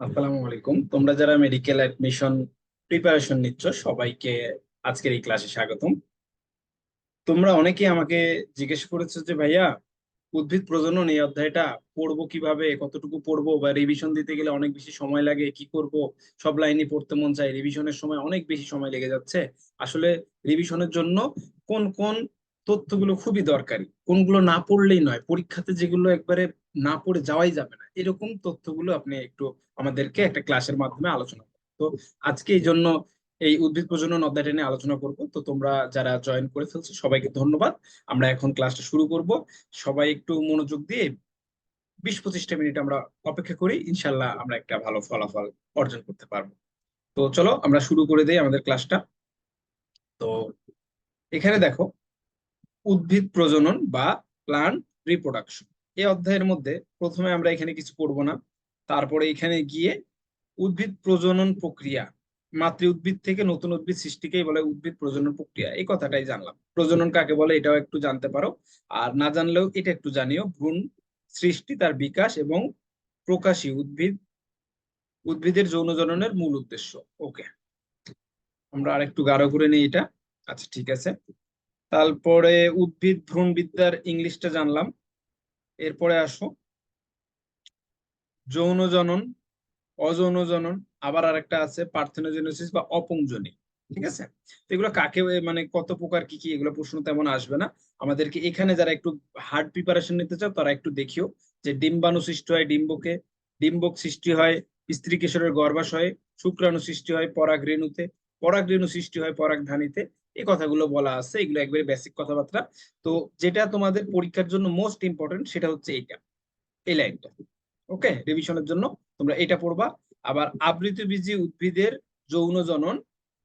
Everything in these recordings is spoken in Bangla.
আসসালামু আলাইকুম। তোমরা যারা মেডিকেল অ্যাডমিশন প্রিপারেশন নিচ্ছ, সবাইকে আজকের এই ক্লাসে স্বাগতম। তোমরা অনেকেই আমাকে জিজ্ঞেস করেছ যে, ভাইয়া, উদ্ভিদ প্রজনন এই অধ্যায়টা পড়ব কীভাবে? কতটুকু পড়ব? বা রিভিশন দিতে গেলে অনেক বেশি সময় লাগে, কি করব? সব লাইনই পড়তে মন চায়। রিভিশনের সময় অনেক বেশি সময় লেগে যাচ্ছে। আসলে রিভিশনের জন্য কোন কোন তথ্যগুলো খুবই দরকারি। কোনগুলো না পড়লেই নয়। পরীক্ষাতে যেগুলো একবারে না পড়ে যাওয়াই যাবে না। এরকম তথ্যগুলো আপনি একটু আমাদেরকে একটা ক্লাসের মাধ্যমে আলোচনা তো আজকে এই জন্য এই উদ্ভিদ প্রজনন অধ্যায়টা নিয়ে আলোচনা করব। তো তোমরা যারা জয়েন করে ফেলছো, সবাইকে ধন্যবাদ। আমরা এখন ক্লাসটা শুরু করব। সবাই একটু মনোযোগ দিয়ে বিশ পঁচিশটা মিনিট আমরা অপেক্ষা করি। ইনশাল্লাহ আমরা একটা ভালো ফলাফল অর্জন করতে পারব। তো চলো, আমরা শুরু করে দিই আমাদের ক্লাসটা তো এখানে দেখো, উদ্ভিদ প্রজনন বা প্লান্ট রিপ্রোডাকশন এই অধ্যায়ের মধ্যে প্রথমে আমরা এখানে কিছু করব না। তারপরে এখানে গিয়ে উদ্ভিদ প্রজনন প্রক্রিয়া, মাতৃ উদ্ভিদ থেকে নতুন উদ্ভিদ সৃষ্টিকেই বলে উদ্ভিদ প্রজনন প্রক্রিয়া, এই কথাটাই জানলাম। প্রজনন কাকে বলে এটাও একটু জানতে পারো। আর না জানলেও এটা একটু জানিও, ভ্রূণ সৃষ্টি তার বিকাশ এবং প্রকাশী উদ্ভিদ, উদ্ভিদের যৌন জননের মূল উদ্দেশ্য। ওকে, আমরা আরেকটু গাঢ় করে নিই এটা। আচ্ছা ঠিক আছে। তারপরে উদ্ভিদ ভ্রূণ বিদ্যার ইংলিশটা জানলাম। এরপরে আসো। যৌন জনন, অযৌন জনন, আবার আরেকটা আছে, পার্থেনোজেনেসিস বা অপুংজনী, ঠিক আছে? তো এগুলো কাকে মানে কত প্রকার, কি কি, এগুলো প্রশ্ন তেমন আসবে না। আমাদেরকে এখানে যারা একটু হার্ড প্রিপারেশন নিতে চাও, তারা একটু দেখিও যে ডিম্বাণু সৃষ্টি হয় ডিম্বকে, ডিম্বক সৃষ্টি হয় স্ত্রী কিশোরের গর্ভাশয়ে, শুক্রাণু সৃষ্টি হয় পরাগরেণুতে, পরাগরেণু সৃষ্টি হয় পরাগধানীতে। এই কথাগুলো বলা আছে, এগুলো একবারে বেসিক কথাবার্তা। তো যেটা তোমাদের পরীক্ষার জন্য মোস্ট ইম্পর্টেন্ট সেটা হচ্ছে এইটা, এই লাইনটা। ওকে রিভিশনের জন্য তোমরা এটা পড়বা। আবার আবৃতবীজী উদ্ভিদের যৌন জনন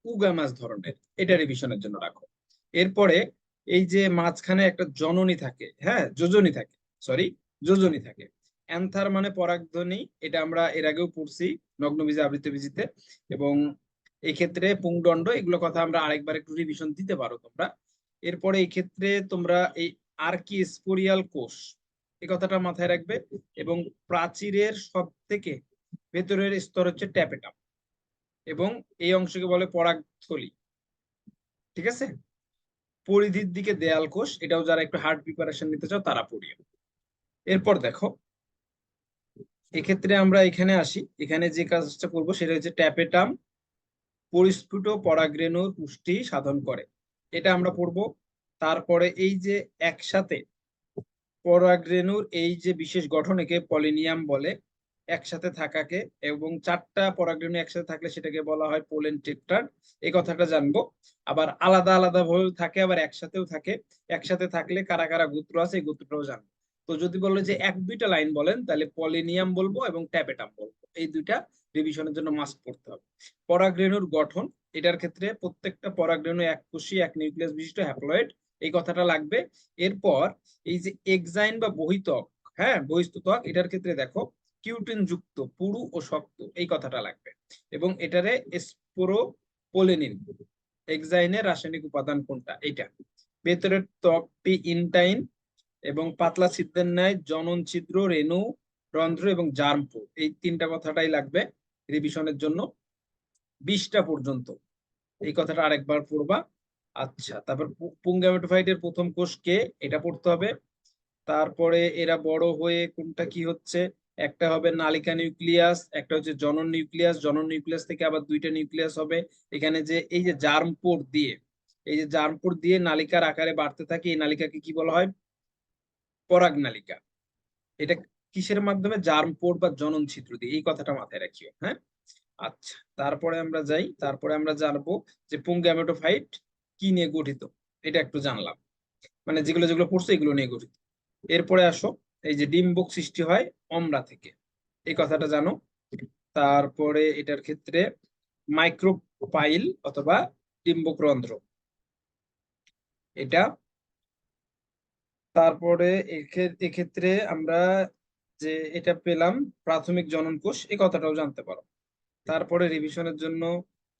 উগামাস ধরনের, এটা রিভিশনের জন্য রাখো। এরপরে এই যে মাঝখানে একটা জননী থাকে হ্যাঁ? যোজনী থাকে সরি যোজনী থাকে। অ্যান্থার মানে পরাগধ্বনি, এটা আমরা এর আগেও পড়ছি, নগ্নবীজী আবৃতবীজিতে এবং এই ক্ষেত্রে পুংদণ্ড, এগুলো কথা আমরা আরেকবার একটু রিভিশন দিতে পারো তোমরা। এরপরে এই ক্ষেত্রে তোমরা এই আর্কি স্পোরিয়াল কোষ এই কথাটা মাথায় রাখবে। এবং প্রাচীরের সব থেকে ভেতরের স্তর হচ্ছে ট্যাপেটাম এবং এই অংশকে বলে পরাগথলি। ঠিক আছে? পরিধির দিকে দেয়াল কোষ, এটাও যারা একটু হার্ড প্রিপারেশন নিতে চাও তারা পড়িও। এরপর দেখো, এক্ষেত্রে আমরা এখানে আসি। এখানে যে কাজটা করব সেটা হচ্ছে ট্যাপেটাম পরিস্ফুট পরাগরেণুর পুষ্টি সাধন করে। এটা আমরা পড়ব। তারপরে এই যে একসাথে পরাগরেণুর এই যে বিশেষ গঠন একে পলিনিয়াম বলে, একসাথে থাকাকে এবং চারটা পরাগরেণু একসাথে থাকলে সেটাকে বলা হয় পোলেন টেট্রার এই কথাটা জানব। আবার আলাদা আলাদা ভাবে থাকে, আবার একসাথেও থাকে। একসাথে থাকলে কারা কারা গোত্র আছে এই গোত্রটাও জানব। তো যদি বলো যে এক দুইটা লাইন বলেন, তাহলে পলিনিয়াম বলব এবং ট্যাপেটাম বলব। এই দুইটা রিভিশনের জন্য মাস্ক পড়তে হবে। পরাগরেণুর গঠন, এটার ক্ষেত্রে প্রত্যেকটা পরাগরেণু এক কোষী, এক নিউক্লিয়াস বিশিষ্ট হ্যাপ্লয়েড এই কথাটা লাগবে। এরপর এই যে এক্সাইন বা বহিতক হ্যাঁ বহিস্তক, এটার ক্ষেত্রে দেখো, কিউটিন যুক্ত, পুরু ও শক্ত, এই কথাটা লাগবে। এবং এটারে স্পোরোপোলেনিন এক্সাইনের রাসায়নিক উপাদান কোনটা? এইটা। ভেতরের ত্বকটি ইনটাইন এবং পাতলা ছিদ্রের ন্যায় জনন ছিদ্র, রেণু, রন্ধ্র এবং জার্মপো এই তিনটা কথাটাই লাগবে। রিভিশনের জন্য বিশটা পর্যন্ত। এই কথাটা আরেকবার পড়বা। আচ্ছা তারপর পুঙ্গামেটোফাইটের প্রথম কোষ কে এটা পড়তে হবে। তারপরে এরা বড় হয়ে কোনটা কি হচ্ছে? একটা হবে নালিকা নিউক্লিয়াস, একটা হচ্ছে জনন নিউক্লিয়াস। জনন নিউক্লিয়াস থেকে আবার দুইটা নিউক্লিয়াস হবে। এখানে যে, এই যে জার্মপোর দিয়ে, এই যে জার্মপোর দিয়ে নালিকার আকারে বাড়তে থাকে, এই নালিকাকে কি বলা হয়? পরাগ নালিকা। এটা কিসের মাধ্যমে? জার্মপোর বা জনন ছিদ্র দিয়ে। এই কথাটা মাথায় রাখিও হ্যাঁ? আচ্ছা তারপরে আমরা যাই, তারপরে আমরা জানব যে পুঙ্গামেটোফাইট কি নিয়ে গঠিত? এটা একটু জানলাম। মানে যেগুলো যেগুলো পড়ছে এগুলো নিয়ে গঠিত। এরপরে আসো, এই যে ডিম্বক সৃষ্টি হয় অমরা থেকে। এই কথাটা জানো। তারপরে এটার ক্ষেত্রে মাইক্রোপাইল অথবা ডিম্বক রন্ধ্র। এটা। তারপরে এক্ষেত্রে আমরা যে এটা পেলাম প্রাথমিক জনন কোষ এই কথাটাও জানতে পারো। তারপরে রিভিশনের জন্য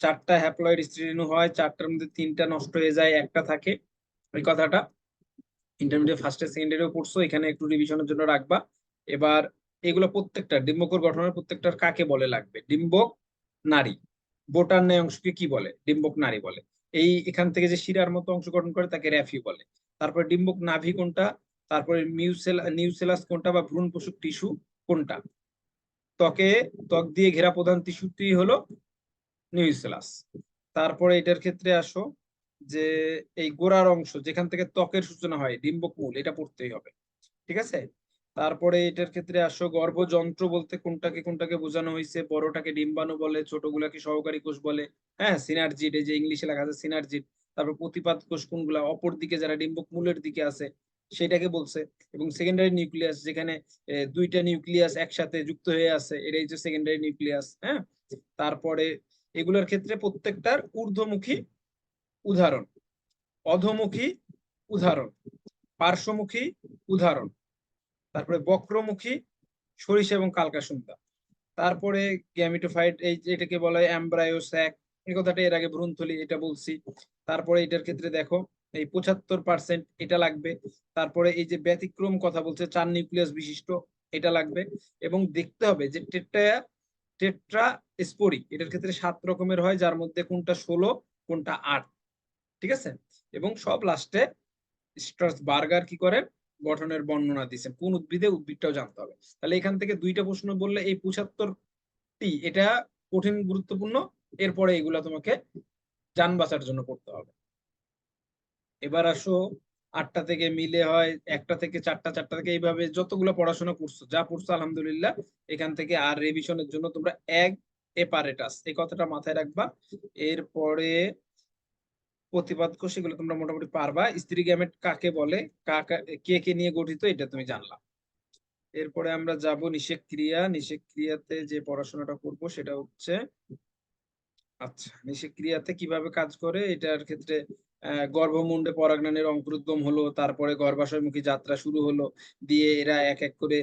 চারটা হ্যাপ্লয়েড স্ত্রীরেণু হয়, চারটার মধ্যে তিনটা নষ্ট হয়ে যায়, একটা থাকে। ওই কথাটা। ইন্টারমিডিয়েট ফার্স্ট সেকেন্ডারিও পড়ছো, এখানে একটু রিভিশনের জন্য রাখবা। এবার এগুলো প্রত্যেকটা, ডিম্বকর গঠনের প্রত্যেকটার কাকে বলে লাগবে? ডিম্বক নারী। বোটার ন্যায় অংশকে কি বলে? ডিম্বক নারী বলে। এই এখান থেকে যে শিরার মতো অংশ গঠন করে, তাকে র্যাফি বলে। তারপরে ডিম্বক নাভি কোনটা? তারপরে নিউসেলাস কোনটা বা ভ্রূণ পোষক টিস্যু কোনটা? ত্বকে, ত্বক দিয়ে ঘেরা প্রধান টিস্যুটি হলো নিউসেলাস তারপরে এটার ক্ষেত্রে আসো যে এই গোড়ার অংশ যেখান থেকে ত্বকের সূচনা হয় ডিম্বক মূল এটা পড়তেই হবে, ঠিক আছে? তারপরে এটার ক্ষেত্রে আসো গর্ভযন্ত্র বলতে কোনটাকে কোনটাকে বোঝানো হয়েছে, বড়টাকে ডিম্বাণু বলে, ছোটগুলাকে সহকারী কোষ বলে হ্যাঁ সিনার্জিড, এই যে ইংলিশে লেখা আছে সিনার্জিড, তারপর প্রতিপাদ কোষ কোনগুলা অপর দিকে যারা ডিম্বক মূলের দিকে আছে সেটাকে বলছে। এবং সেকেন্ডারি নিউক্লিয়াস যেখানে দুইটা নিউক্লিয়াস একসাথে যুক্ত হয়ে আছে, এটাই হচ্ছে সেকেন্ডারি নিউক্লিয়াস হ্যাঁ? তারপরে এগুলোর ক্ষেত্রে প্রত্যেকটার ঊর্ধ্বমুখী উদাহরণ, অধমুখী উদাহরণ, পার্শ্বমুখী উদাহরণ, তারপরে বক্রমুখী সরিষা এবং কালকাসুন্দা তারপরে গ্যামিটোফাইট এই যে এটাকে বলা হয় অ্যাম্ব্রায়ো স্যাক এই কথাটা এর আগে ভ্রূণথলি এটা বলছি, তারপরে এটার ক্ষেত্রে দেখো এই পঁচাত্তর পার্সেন্ট এটা লাগবে। তারপরে এই যে ব্যতিক্রম কথা বলছে, চার নিউক্লিয়াস বিশিষ্ট, এটা লাগবে। এবং দেখতে হবে যে টেট্রা টেট্রা স্পোরি এটার ক্ষেত্রে সাত রকমের হয়, যার মধ্যে কোনটা ষোলো, কোনটা আট। ঠিক আছে? এবং সব লাস্টে স্ট্রাস বার্গার কি করেন গঠনের বর্ণনা দিচ্ছেন কোন উদ্ভিদে উদ্ভিদটাও জানতে হবে। তাহলে এখান থেকে দুইটা প্রশ্ন বললে এই পঁচাত্তরটি এটা কঠিন, গুরুত্বপূর্ণ। এরপরে এগুলা তোমাকে যান বাঁচার জন্য করতে হবে। এবার আসো, আটটা থেকে মিলে হয়, একটা থেকে চারটা চারটা থেকে এইভাবে যতগুলো পড়াশোনা করছ, যা পড়ছো, আলহামদুলিল্লাহ, এখান থেকে আর রিভিশনের জন্য তোমরা এক এপারেটাস এই কথাটা মাথায় রাখবা। এরপরে প্রতিপাদ কোষ এগুলো তোমরা মোটামুটি পারবা। স্ত্রী গ্যামেট কাকে বলে? কে কে নিয়ে গঠিত, এটা তুমি জানলা। এরপরে আমরা যাব নিষেক ক্রিয়া। নিষেক ক্রিয়াতে যে পড়াশোনাটা করব, সেটা হচ্ছে আচ্ছা নিষেক ক্রিয়াতে কীভাবে কাজ করে, এটার ক্ষেত্রে গর্ভমুণ্ডে পরাগনানের অঙ্কুরোদ্গম হলো, তারপরে গর্ভাশয়মুখী যাত্রা শুরু হলো, দিয়ে এরা এক এক করে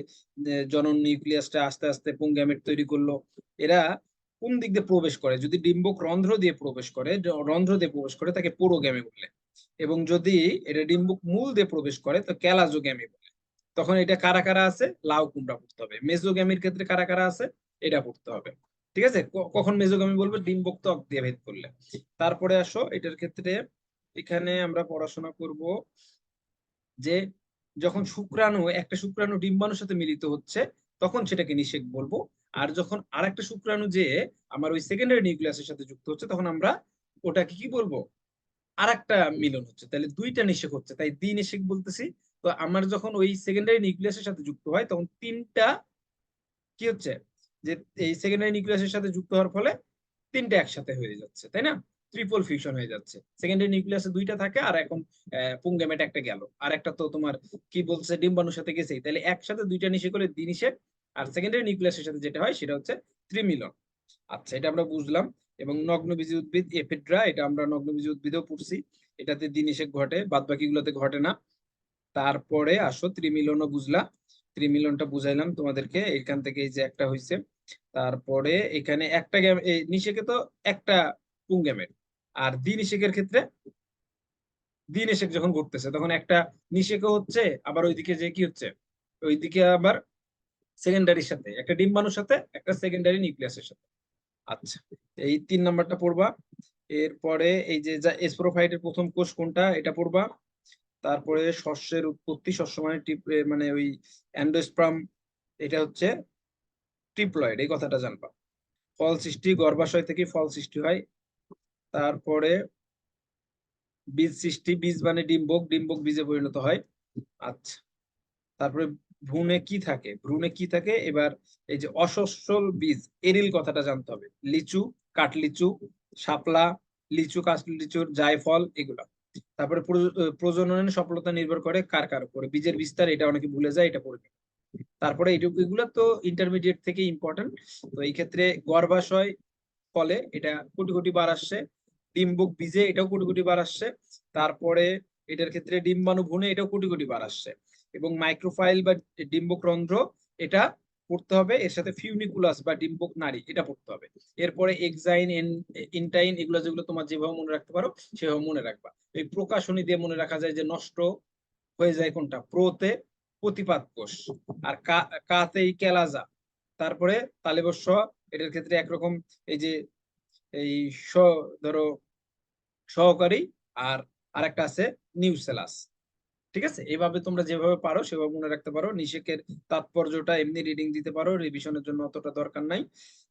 জনন নিউক্লিয়াসটা আস্তে আস্তে পুংগ্যামেট তৈরি করল। এরা কোন দিক দিয়ে প্রবেশ করে? যদি ডিম্বক রন্ধ্র দিয়ে প্রবেশ করে রন্ধ্র দিয়ে প্রবেশ করে, তাকে পোরোগ্যামে বলে। এবং যদি এটা ডিম্বক মূল দিয়ে প্রবেশ করে, তো ক্যালাজোগ্যামে বলে। তখন এটা কারা কারা আছে? লাউ কুমড়া পড়তে হবে। মেজোগ্যামির ক্ষেত্রে কারা কারা আছে? এটা পড়তে হবে। ঠিক আছে? কখন মেজোগ্যামি বলবে? ডিম্বক ত্বক দিয়ে ভেদ করলে। তারপরে আসো, এটার ক্ষেত্রে এখানে আমরা পড়াশোনা করব যে যখন শুক্রাণু, একটা শুক্রাণু ডিম্বাণুর সাথে মিলিত হচ্ছে, তখন সেটাকে নিষেক বলব। আর যখন আরেকটা শুক্রাণু যে আমার ওই সেকেন্ডারি নিউক্লিয়াসের সাথে যুক্ত হচ্ছে, তখন আমরা ওটাকে কি বলব? আরেকটা মিলন হচ্ছে। তাহলে দুইটা নিষেক হচ্ছে। তাই দ্বি নিষেক বলতেছি। তো আমার যখন ওই সেকেন্ডারি নিউক্লিয়াসের সাথে যুক্ত হয়, তখন তিনটা কি হচ্ছে? যে এই সেকেন্ডারি নিউক্লিয়াসের সাথে যুক্ত হওয়ার ফলে তিনটা একসাথে হয়ে যাচ্ছে, তাই না? ট্রিপল ফিউশন হয়ে যাচ্ছে। সেকেন্ডারি নিউক্লিয়াসে দুইটা থাকে আর এখন পুংগ্যামেট একটা গেল। আর একটা তো তোমার কি বলছে, ডিম্বাণুর সাথে গেছেই। তাহলে একসাথে দুইটা নিষেক করে দ্বিনিষেক আর সেকেন্ডারি নিউক্লিয়াসের সাথে যেটা হয় সেটা হচ্ছে ত্রিমিলন। আচ্ছা এটা আমরা বুঝলাম। এবং নগ্নবীজি উদ্ভিদ, এফিড্রা, এটা আমরা নগ্নবীজি উদ্ভিদেও পড়ছি। এটাতে দ্বিনিষেক ঘটে বাদ বাকিগুলোতে ঘটে না। তারপরে আসো, ত্রিমিলনও বুঝলা। ত্রিমিলনটা বুঝাইলাম তোমাদেরকে, এখান থেকে এই যে একটা হয়েছে তারপরে এখানে একটা নিষেকে তো একটা পুংগ্যামেট আর দ্বিনিষেকের ক্ষেত্রে দ্বিনিষেক যখন ঘটতেছে, তখন একটা নিষেকও হচ্ছে, আবার ওইদিকে যে কি হচ্ছে, ওইদিকে আবার সেকেন্ডারির সাথে, একটা ডিম্বাণুর সাথে, একটা সেকেন্ডারি নিউক্লিয়াসের সাথে। আচ্ছা এই তিন নাম্বারটা পড়বা। এরপরে এই যে যা এসপ্রোফাইটের প্রথম কোষ কোনটা, এটা পড়বা। তারপরে শস্যের উৎপত্তি, শস্য মানে মানে ওই অ্যান্ডোস্পার্ম, এটা হচ্ছে ট্রিপ্লয়েড, এই কথাটা জানবা। ফল সৃষ্টি, গর্ভাশয় থেকে ফল সৃষ্টি হয় তারপরে বীজ সৃষ্টি, বীজ মানে ডিম্বক ডিম্বক বীজে পরিণত হয়। আচ্ছা তারপরে ভ্রূণে কি থাকে? ভ্রূণে কি থাকে? এবার এই যে অসস্যল বীজ, এরিল কথাটা জানতে হবে। লিচু, কাঠলিচু, শাপলা, লিচু, কাঠলিচুর জায়ফল, এগুলা। তারপরে প্রজ- প্রজননের সফলতা নির্ভর করে কার কার উপরে। বীজের বিস্তার, এটা অনেকে ভুলে যায়, এটা পড়বে। তারপরে এগুলো তো ইন্টারমিডিয়েট থেকে ইম্পর্টেন্ট তো এই ক্ষেত্রে গর্ভাশয় ফলে এটা কোটি কোটি বার আসছে। ডিম্বক বীজে এটাও কোটি কোটি বার আসছে। তারপরে এটার ক্ষেত্রে ডিম্বাণু ভ্রূণে এটাও কোটি কোটি বার আসছে। এবং মাইক্রোফাইল বা ডিম্বক রন্ধ্র, এটা পড়তে হবে, এর সাথে ফিউনিকুলাস বা ডিম্বক নারী এটা পড়তে হবে। এরপরে এক্সাইন ইনটাইন এগুলো যেগুলো তোমার যেভাবে মনে রাখতে পারো, সেভাবে মনে রাখবা। এই প্রকাশনী দিয়ে মনে রাখা যায় যে নষ্ট হয়ে যায় কোনটা? প্রোতে প্রতিপাদ কোষ। আর কাতেই কেলাজা। তারপরে তালেবস্য এটার ক্ষেত্রে একরকম এই যে এই ধরো, সহকারী আর আরেকটা আছে নিউসেলাস ঠিক আছে? এইভাবে তোমরা যেভাবে পারো, সেভাবে মনে রাখতে পারো। নিষেকের তাৎপর্যটা এমনি রিডিং দিতে পারো রিভিশনের জন্য অতটা দরকার নাই।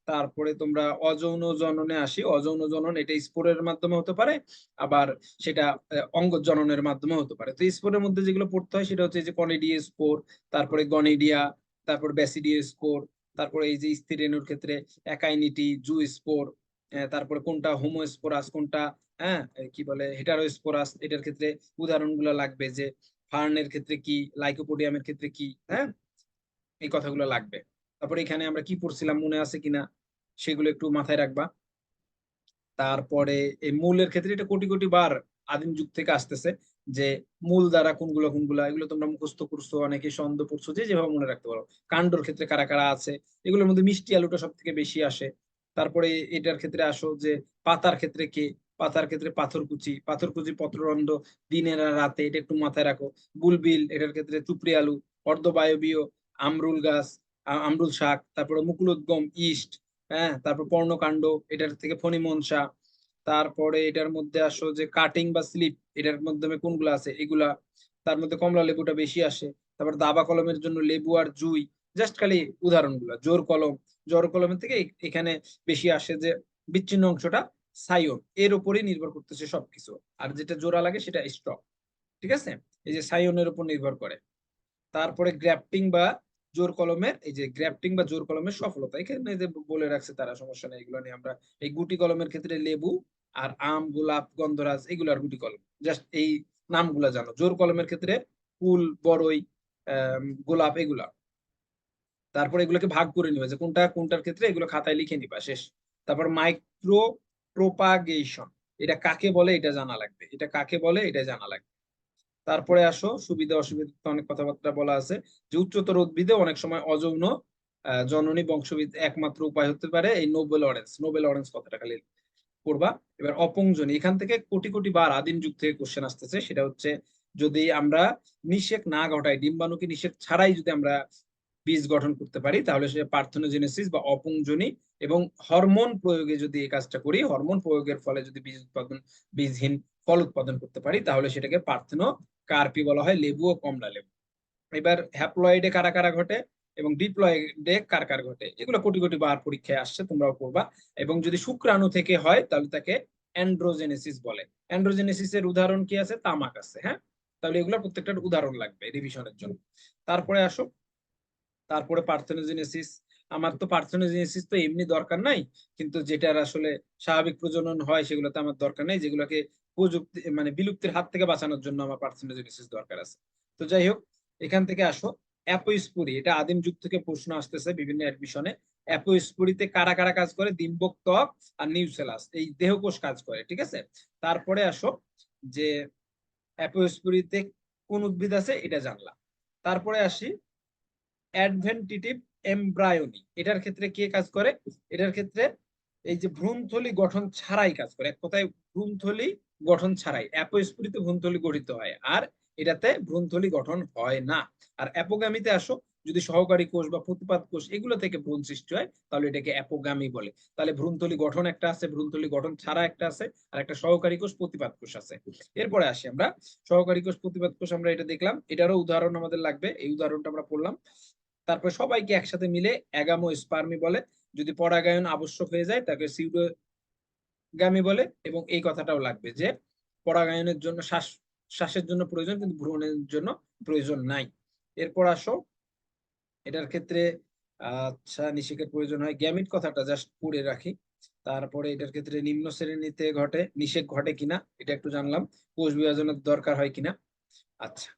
তারপরে তোমরা অযৌন জননে আসি। অযৌন জনন, এটা স্পোরের মাধ্যমে হতে পারে, আবার সেটা অঙ্গ জননের মাধ্যমে হতে পারে। তো স্পোরের মধ্যে যেগুলো পড়তে হয়, সেটা হচ্ছে যে কনিডিয়া স্পোর তারপরে গনিডিয়া, তারপর ব্যাসিডিয়া স্পোর তারপরে এই যে স্থিরেণুর ক্ষেত্রে একাইনিটি জু স্পোর তারপরে কোনটা হোমোস্পোরাস কোনটা হ্যাঁ কি বলে হেটারোস্পোরাস এটার ক্ষেত্রে উদাহরণগুলো লাগবে যে ফার্নের ক্ষেত্রে কি, লাইকোপোডিয়ামের ক্ষেত্রে কি হ্যাঁ এই কথাগুলো লাগবে। তারপরে এখানে আমরা কি পড়ছিলাম, মনে আছে কিনা? সেগুলো একটু মাথায় রাখবা। তারপরে এই মূলের ক্ষেত্রে এটা কোটি কোটি বার আদিম যুগ থেকে আসতেছে যে মূল দ্বারা কোনগুলো কোনগুলো, এগুলো তোমরা মুখস্থ করছ, অনেকে সন্দেহ পড়ছো, যে যেভাবে মনে রাখতে পারো। কাণ্ডর ক্ষেত্রে কারা কারা আছে, এগুলোর মধ্যে মিষ্টি আলুটা সব থেকে বেশি আসে। তারপরে এটার ক্ষেত্রে আসো যে পাতার ক্ষেত্রে কে? পাতার ক্ষেত্রে পাথরকুচি। পাথরকুচি পত্ররন্ধ্র দিনের রাতে, এটা একটু মাথায় রাখো। বুলবিল, এটার ক্ষেত্রে চুপড়ি আলু, অর্ধবায়বীয়, আমরুল গাছ আমরুল শাক, তারপরে মুকুলোদ্গম, ইস্ট হ্যাঁ? তারপর পর্ণকাণ্ড, এটার থেকে ফণিমনসা। তারপরে এটার মধ্যে আসো যে কাটিং বা স্লিপ, এটার মাধ্যমে কোনগুলো আছে? এগুলা। তার মধ্যে কমলা লেবুটা বেশি আসে। তারপর দাবা কলমের জন্য লেবু আর জুই। জাস্ট খালি উদাহরণগুলো, জোর কলম, জোর কলমের থেকে এখানে বেশি আসে যে বিচ্ছিন্ন অংশটা সাইন, এর উপরই নির্ভর করতেছে সবকিছু। আর যেটা জোড়া লাগে সেটা স্টক ঠিক আছে? এই যে সাইনের উপর নির্ভর করে। তারপরে গ্র্যাফটিং বা জোর কলমের, এই যে গ্র্যাফটিং বা জোর কলমের সফলতা, এখানে যে বলে রাখছে তারা সমস্যা নেই, এগুলো নিয়ে আমরা এই গুটি কলমের ক্ষেত্রে লেবু আর আম, গোলাপ, গন্ধরাজ, এগুলো আর গুটি কলম। জাস্ট এই নামগুলা জানো। জোর কলমের ক্ষেত্রে কুল বড়ই গোলাপ, এগুলা। তারপর এগুলোকে ভাগ করে নিবে যে কোনটা কোনটার ক্ষেত্রে এগুলো খাতায় লিখে নিবা, শেষ। তারপর মাইক্রো প্রোপাগেশন এটা কাকে বলে এটা জানা লাগবে, এটা কাকে বলে এটা জানা লাগবে। তারপরে আসো, সুবিধা অসুবিধা অনেক কথাবার্তা বলা আছে, যে উচ্চতর উদ্ভিদে অনেক সময় অযৌন জননী বংশবিদ একমাত্র উপায় হতে পারে এই নোবেল অরেঞ্জ নোবেল অরেঞ্জ কথাটা খালি করবা এবার অপংজনী, এখান থেকে কোটি কোটি বার আদিম যুগ থেকে কোশ্চেন আসতেছে, সেটা হচ্ছে যদি আমরা নিষেক না ঘটাই, ডিম্বাণুকে নিষেক ছাড়াই যদি আমরা বীজ গঠন করতে পারি, তাহলে সে পার্থনোজেনেসিস বা অপুংজনী এবং হরমোন প্রয়োগে যদি এই কাজটা করি, হরমোন প্রয়োগের ফলে যদি বীজ উৎপাদন, বীজহীন ফল উৎপাদন করতে পারি, তাহলে সেটাকে পার্থেনো কার্পি বলা হয়, লেবু ও কমলা লেবু। এবার হ্যাপ্লয়েডে কারা কারা ঘটে এবং ডিপ্লয়েডে কার কার ঘটে, এগুলো কোটি কোটি বার পরীক্ষায় আসছে, তোমরাও করবা এবং যদি শুক্রাণু থেকে হয়, তাহলে তাকে অ্যান্ড্রোজেনেসিস বলে। অ্যান্ড্রোজেনেসিসের উদাহরণ কি আছে? তামাক আছে হ্যাঁ? তাহলে এগুলো প্রত্যেকটার উদাহরণ লাগবে রিভিশনের জন্য। তারপরে আসো তারপরে পার্থেনোজেনেসিস। আমার তো পার্থেনোজেনেসিস তো এমনি দরকার নাই, কিন্তু যেটার আসলে স্বাভাবিক প্রজনন হয় সেগুলোতে আমার দরকার নেই, যেগুলোকে প্রযুক্তি মানে বিলুপ্তির হাত থেকে বাঁচানোর জন্য আমার পার্থেনোজেনেসিস দরকার আছে। তো যাই হোক, এখান থেকে আসো। অ্যাপোস্পুরি, এটা আদিম যুগ থেকে প্রশ্ন আসতেছে বিভিন্ন অ্যাডমিশনে। অ্যাপোস্পুরিতে কারা কারা কাজ করে? ডিম্বক ত্বক আর নিউসেলাস, এই দেহকোষ কাজ করে, ঠিক আছে? তারপরে আসো, যে অ্যাপোস্পুরিতে কোন উদ্ভিদ আছে? এটা জানলাম। তারপরে আসি অ্যাডভেন্টিটিভ এমব্রায়োনি এটার ক্ষেত্রে কে কাজ করে? এটার ক্ষেত্রে এই যে ভ্রূণথলি গঠন ছাড়াই কাজ করে। এক কথায় ভ্রূণথলি গঠন ছাড়াই। অ্যাপোস্পুরিতে ভ্রূণথলি গঠিত হয় আর এটাতে ভ্রূণথলি গঠন হয় না। আর অ্যাপোগামিতে আসো, যদি সহকারী কোষ বা প্রতিপাদ কোষ এগুলো থেকে ভ্রূণ সৃষ্টি হয়, তাহলে এটাকে অ্যাপোগামি বলে। তাহলে ভ্রূণথলি গঠন একটা আছে, ভ্রূণথলি গঠন ছাড়া একটা আছে, আর একটা সহকারী কোষ প্রতিপাদ কোষ আছে। এরপরে আসি আমরা। সহকারী কোষ প্রতিপাদ কোষ আমরা এটা দেখলাম। এটারও উদাহরণ আমাদের লাগবে। এই উদাহরণটা আমরা পড়লাম। তারপর সবাইকে একসাথে মিলে অ্যাগামো স্পার্মি বলে, যদি পরাগায়ন আবশ্যক হয়ে যায় তাকে সিউডোগামি বলে এবং এই কথাটাও লাগবে যে পরাগায়নের জন্য শ্বাস, শ্বাসের জন্য প্রয়োজন কিন্তু ভ্রমণের জন্য প্রয়োজন নাই। এরপর আসো, এটার ক্ষেত্রে আচ্ছা নিষেকের প্রয়োজন হয়। গ্যামিট কথাটা জাস্ট পড়ে রাখি। তারপরে এটার ক্ষেত্রে নিম্ন শ্রেণীতে ঘটে, নিষেক ঘটে কিনা, এটা একটু জানলাম। কোষ বিভাজনের দরকার হয় কিনা? আচ্ছা।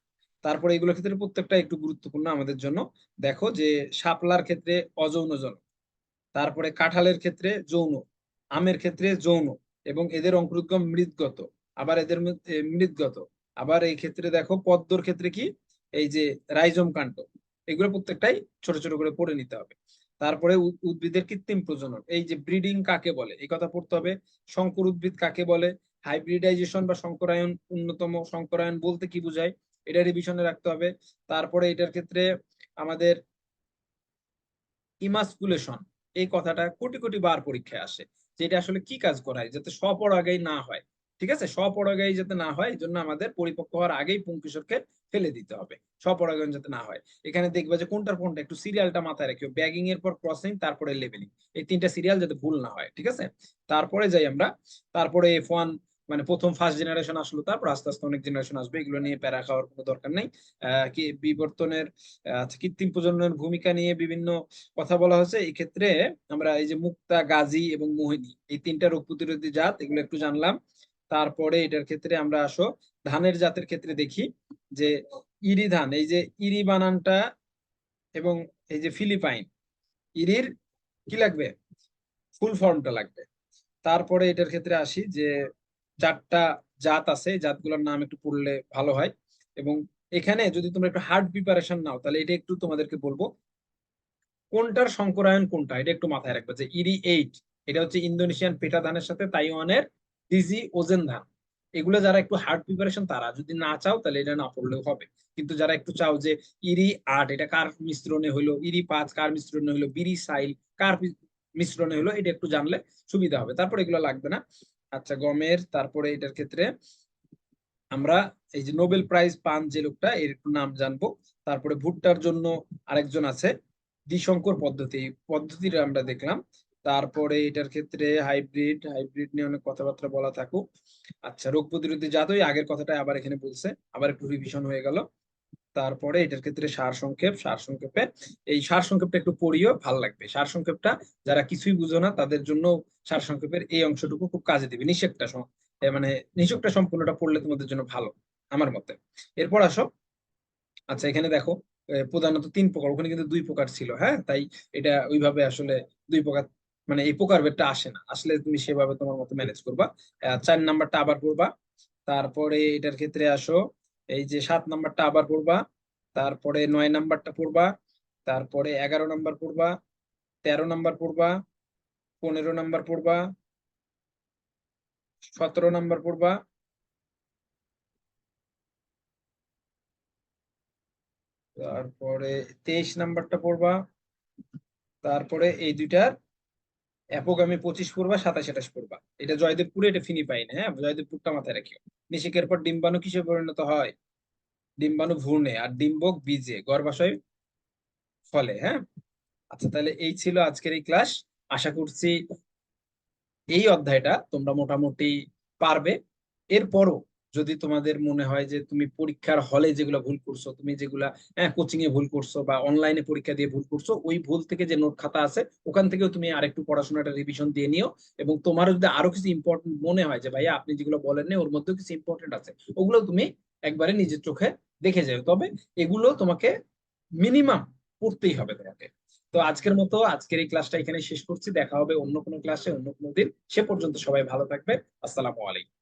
তারপরে এগুলোর ক্ষেত্রে প্রত্যেকটা একটু গুরুত্বপূর্ণ আমাদের জন্য। দেখো যে শাপলার ক্ষেত্রে অযৌন জন, তারপরে কাঁঠালের ক্ষেত্রে যৌন, আমের ক্ষেত্রে যৌন এবং এদের অঙ্কুরোদ্গম মৃদগত, আবার এদের মৃদগত, আবার এই ক্ষেত্রে দেখো পদ্মর ক্ষেত্রে কি? এই যে রাইজম কাণ্ড, এগুলো প্রত্যেকটাই ছোট ছোট করে পড়ে নিতে হবে। তারপরে উদ্ভিদের কৃত্রিম প্রজনন, এই যে ব্রিডিং কাকে বলে? এই কথা পড়তে হবে। শঙ্কর উদ্ভিদ কাকে বলে? হাইব্রিডাইজেশন বা সংকরায়ন অন্যতম সংকরায়ন বলতে কি বোঝায়? এটা রিভিশনে রাখতে হবে। তারপরে এটার ক্ষেত্রে আমাদের ইমাসকুলেশন এই কথাটা কোটি কোটি বার পরীক্ষায় আসে যে এটা আসলে কি কাজ করায়, যাতে স্বপরাগাই না হয়। ঠিক আছে? স্বপরাগায়ী যাতে না হয় এই জন্য আমাদের পরিপক্ক হওয়ার আগেই পুংকিশোরকে ফেলে দিতে হবে। স্বপরাগায়ন যাতে না হয়। এখানে দেখবে যে কোনটার কোনটা, একটু সিরিয়ালটা মাথায় রাখিও। ব্যাগিং এর পর ক্রসিং তারপরে লেভেলিং এই তিনটা সিরিয়াল যাতে ভুল না হয়, ঠিক আছে? তারপরে যাই আমরা। তারপরে এফ ওয়ান মানে প্রথম ফার্স্ট জেনারেশন আসলো তারপর আস্তে আস্তে অনেক জেনারেশন আসবে এগুলো নিয়ে প্যারা খাওয়ার কোনো দরকার নেই। কি বিবর্তনের আহ, কৃত্রিম প্রজননের ভূমিকা নিয়ে বিভিন্ন কথা বলা হয়েছে। এই ক্ষেত্রে আমরা এই যে মুক্তা গাজী এবং মোহিনী এই তিনটা রোগ প্রতিরোধী জাত এগুলো একটু জানলাম। তারপরে এটার ক্ষেত্রে আমরা আসো ধানের জাতের ক্ষেত্রে দেখি যে ইরি ধান এই যে ইরি বানানটা এবং এই যে ফিলিপাইন ইরির কি লাগবে? ফুল ফর্মটা লাগবে। তারপরে এটার ক্ষেত্রে আসি যে চারটা জাত আছে, জাতগুলোর নাম একটু পড়লে ভালো হয়। এবং এখানে যদি তোমরা একটু হার্ড প্রিপারেশন নাও, তাহলে এটা একটু তোমাদেরকে বলব। কোনটার সংকরায়ন কোনটা? এটা একটু মাথায় রাখবে যে ইরি এইট, এটা হচ্ছে ইন্দোনেশিয়ান পেটা ধানের সাথে তাইওয়ানের ডিজি ওজেন ধান। এগুলো যারা একটু হার্ড প্রিপারেশন তারা যদি না চাও, তাহলে এটা না পড়লেও হবে। কিন্তু যারা একটু চাও যে ইরি আট, এটা কার মিশ্রণে হলো ইরি পাঁচ কার মিশ্রণে হলো বিরি সাইল কার মিশ্রণে হলো এটা একটু জানলে সুবিধা হবে। তারপর এগুলো লাগবে না। আচ্ছা গমের, তারপরে এটার ক্ষেত্রে আমরা এই যে নোবেল প্রাইজ পান যে লোকটা, এর একটু নাম জানব। তারপরে ভুট্টার জন্য আরেকজন আছে দ্বিশঙ্কর পদ্ধতি পদ্ধতিটা আমরা দেখলাম। তারপরে এটার ক্ষেত্রে হাইব্রিড হাইব্রিড নিয়ে অনেক কথাবার্তা বলা থাকুক। আচ্ছা রোগ প্রতিরোধী জাত ওই আগের কথাটা আবার এখানে বলছে, আবার একটু রিভিশন হয়ে গেল। তারপরে এটার ক্ষেত্রে সার সংক্ষেপ, সার সংক্ষেপে এই সার সংক্ষেপটা একটু পড়িও, ভালো লাগবে। সার সংক্ষেপটা যারা কিছুই বুঝো না, তাদের জন্য সার সংক্ষেপের এই অংশটুকু খুব কাজে দিবে। নিষেকটা মানে নিষেকটা সম্পূর্ণটা পড়লে তোমাদের জন্য ভালো, আমার মতে। এরপর আসো। আচ্ছা এখানে দেখো প্রধানত তিন প্রকার, ওখানে কিন্তু দুই প্রকার ছিল হ্যাঁ? তাই এটা ওইভাবে আসলে দুই প্রকার মানে এই প্রকার বেডটা আসে না। আসলে তুমি সেভাবে তোমার মতো ম্যানেজ করবা। চার নাম্বারটা আবার পড়বা। তারপরে এটার ক্ষেত্রে আসো এই যে সাত নাম্বারটা আবার পড়বা, তারপরে নয় নাম্বারটা পড়বা, তারপরে এগারো নাম্বার পড়বা, তেরো নাম্বার পড়বা, পনেরো নাম্বার পড়বা, সতেরো নাম্বার পড়বা, তারপরে তেইশ নাম্বারটা পড়বা, তারপরে এই দুইটার অ্যাপোগামী পঁচিশ পড়বা, সাতাশ, আঠাশ পড়বা। এটা জয়দেবপুরে, এটা ফিনি পাইনি হ্যাঁ? জয়দেবপুরটা মাথায় রাখিও। নিশিকের পর ডিম্বাণু কিসে পরিণত হয়? ডিম্বাণু ভ্রূণে, আর ডিম্বক বীজে, গর্ভাশয় ফলে হ্যাঁ? আচ্ছা তাহলে এই ছিল আজকের এই ক্লাস। আশা করছি এই অধ্যায়টা তোমরা মোটামুটি পারবে। এরপরও যদি তোমাদের মনে হয় যে তুমি পরীক্ষার হলে যেগুলো ভুল করছ, তুমি যেগুলা হ্যাঁ কোচিং এ ভুল করছ বা অনলাইনে পরীক্ষা দিয়ে ভুল করছ, ওই ভুল থেকে যে নোট খাতা আছে, ওখান থেকেও তুমি আরেকটু পড়াশোনাটা রিভিশন দিয়ে নিও এবং তোমার যদি আরও কিছু ইম্পর্টেন্ট মনে হয় যে, ভাইয়া, আপনি যেগুলো বলেননি ওর মধ্যেও কিছু ইম্পর্টেন্ট আছে, ওগুলো তুমি একবারে নিজের চোখে দেখে যাও। তবে এগুলো তোমাকে মিনিমাম পড়তেই হবে তোমাকে। তো আজকের মতো আজকের এই ক্লাসটা এখানে শেষ করছি। দেখা হবে অন্য কোনো ক্লাসে অন্য কোনো দিন। সে পর্যন্ত সবাই ভালো থাকবে আসসালামু আলাইকুম।